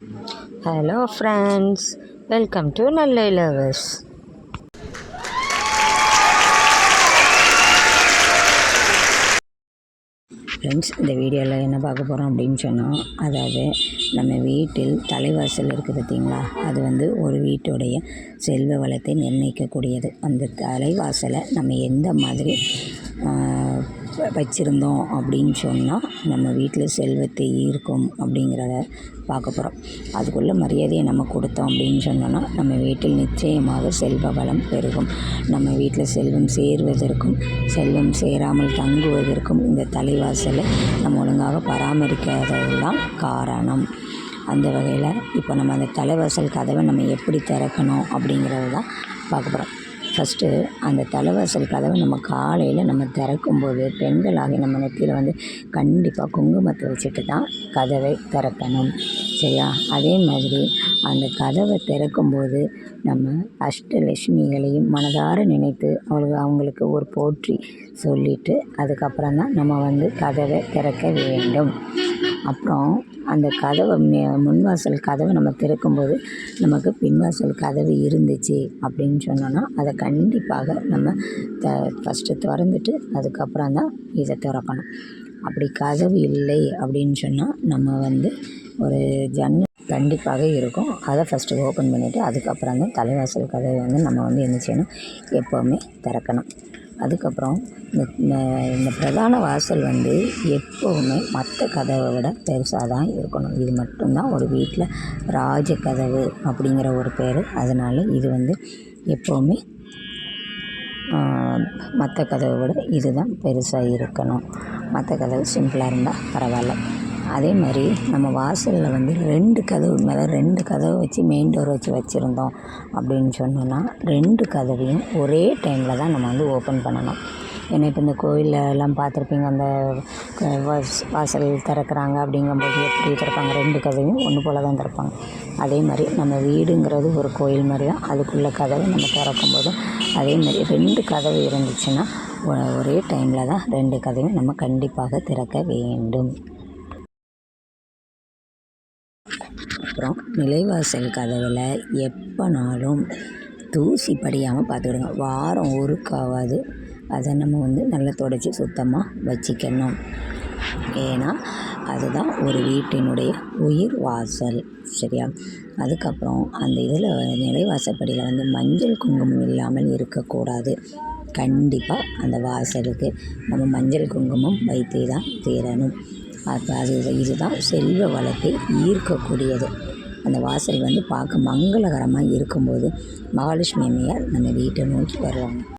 Hello friends welcome to நல்ல lovers friends இந்த வீடியோவில் என்ன பார்க்க போகிறோம் அப்படின்னு சொன்னோம் அதாவது நம்ம வீட்டில் தலைவாசல் இருக்குது பார்த்தீங்களா? அது வந்து ஒரு வீட்டுடைய செல்வ வளத்தை நிர்ணயிக்கக்கூடியது. அந்த தலைவாசலை நம்ம எந்த மாதிரி வச்சிருந்தோம் அப்படின்னு சொன்னால் நம்ம வீட்டில் செல்வத்தை ஈர்க்கும் அப்படிங்கிறத பார்க்க போகிறோம் அதுக்குள்ள மரியாதையை நம்ம கொடுத்தோம் அப்படின்னு சொன்னோன்னா நம்ம வீட்டில் நிச்சயமாக செல்வ வளம் பெருகும். நம்ம வீட்டில் செல்வம் சேர்வதற்கும் செல்வம் சேராமல் தங்குவதற்கும் இந்த தலைவாசலை நம்ம ஒழுங்காக பராமரிக்காதது தான் காரணம். அந்த வகையில் இப்போ நம்ம அந்த தலைவாசல் கதவை நம்ம எப்படி திறக்கணும் அப்படிங்கிறது தான் பார்க்க போகிறோம் ஃபஸ்ட்டு அந்த தலைவாசல் கதவை நம்ம காலையில் நம்ம திறக்கும்போது பெண்களாகி நம்ம நெத்தியில் வந்து கண்டிப்பாக குங்குமத்தை வச்சுட்டு தான் கதவை திறக்கணும். சரியா? அதே மாதிரி அந்த கதவை திறக்கும்போது நம்ம அஷ்டலட்சுமிகளையும் மனதார நினைத்து அவளுக்கு அவங்களுக்கு ஒரு போற்றி சொல்லிட்டு அதுக்கப்புறம் தான் நம்ம வந்து கதவை திறக்க வேண்டும். அப்புறம் அந்த கதவை முன்வாசல் கதவை நம்ம திறக்கும்போது நமக்கு பின்வாசல் கதவு இருந்துச்சு அப்படின்னு சொன்னோன்னா அதை கண்டிப்பாக நம்ம த ஃபஸ்ட்டு திறந்துட்டு அதுக்கப்புறம் தான் இதை திறக்கணும். அப்படி கதவு இல்லை அப்படின்னு சொன்னால் நம்ம வந்து ஒரு ஜன்னல் கண்டிப்பாக இருக்கும். அதை ஃபஸ்ட்டு ஓப்பன் பண்ணிவிட்டு அதுக்கப்புறம் தான் தலைவாசல் கதவை வந்து நம்ம வந்து என்ன செய்யணும்? எப்போவுமே திறக்கணும். அதுக்கப்புறம் இந்த இந்த- பிரதான வாசல் வந்து எப்போவுமே மற்ற கதவை விட பெருசாக தான் இருக்கணும். இது மட்டும்தான் ஒரு வீட்டில் ராஜ கதவு அப்படிங்கிற ஒரு பேர். அதனால் இது வந்து எப்போவுமே மற்ற கதவை விட இதுதான் பெருசாக இருக்கணும். மற்ற கதவு சிம்பிளாக இருந்தால் பரவாயில்ல. அதே மாதிரி நம்ம வாசலில் வந்து ரெண்டு கதவு மேலே ரெண்டு கதவை வச்சு மெயின் டோர் வச்சு வச்சுருந்தோம் அப்படின்னு சொன்னோன்னா ரெண்டு கதவையும் ஒரே டைமில் தான் நம்ம வந்து ஓப்பன் பண்ணணும். ஏன்னா இப்போ இந்த கோயிலெல்லாம் எல்லாம் பார்த்துருப்பீங்க அந்த வாஸ்- வாசல் திறக்கிறாங்க அப்படிங்கும்போது எப்படி திறப்பாங்க? ரெண்டு கதவையும் ஒன்று போல் தான் திறப்பாங்க. அதே மாதிரி நம்ம வீடுங்கிறது ஒரு கோயில் மாதிரி தான் அதுக்குள்ள கதவை நம்ம திறக்கும்போது அதே மாதிரி ரெண்டு கதவு இருந்துச்சுன்னா ஒரே டைமில் தான் ரெண்டு கதவையும் நம்ம கண்டிப்பாக திறக்க வேண்டும். அப்புறம் நிலைவாசல் கதவில் எப்போனாலும் தூசி படியாமல் பார்த்துக்கிடுங்க. வாரம் ஒருக்காவாது அதை நம்ம வந்து நல்லா தொடச்சி சுத்தமாக வச்சுக்கணும். ஏன்னா அதுதான் ஒரு வீட்டினுடைய உயிர் வாசல் சரியா? அதுக்கப்புறம் அந்த இதில் நிலைவாசப்படியில் வந்து மஞ்சள் குங்குமம் இல்லாமல் இருக்கக்கூடாது. கண்டிப்பாக அந்த வாசலுக்கு நம்ம மஞ்சள் குங்குமம் வைத்தே தான் தீரணும். அப்போ அது இதுதான் செல்வ வளத்தை ஈர்க்கக்கூடியது. அந்த வாசல் வந்து பார்க்க மங்களகரமாக இருக்கும்போது மகாலட்சுமி அம்மையார் நம்ம வீட்டை நோக்கி வருவாங்க.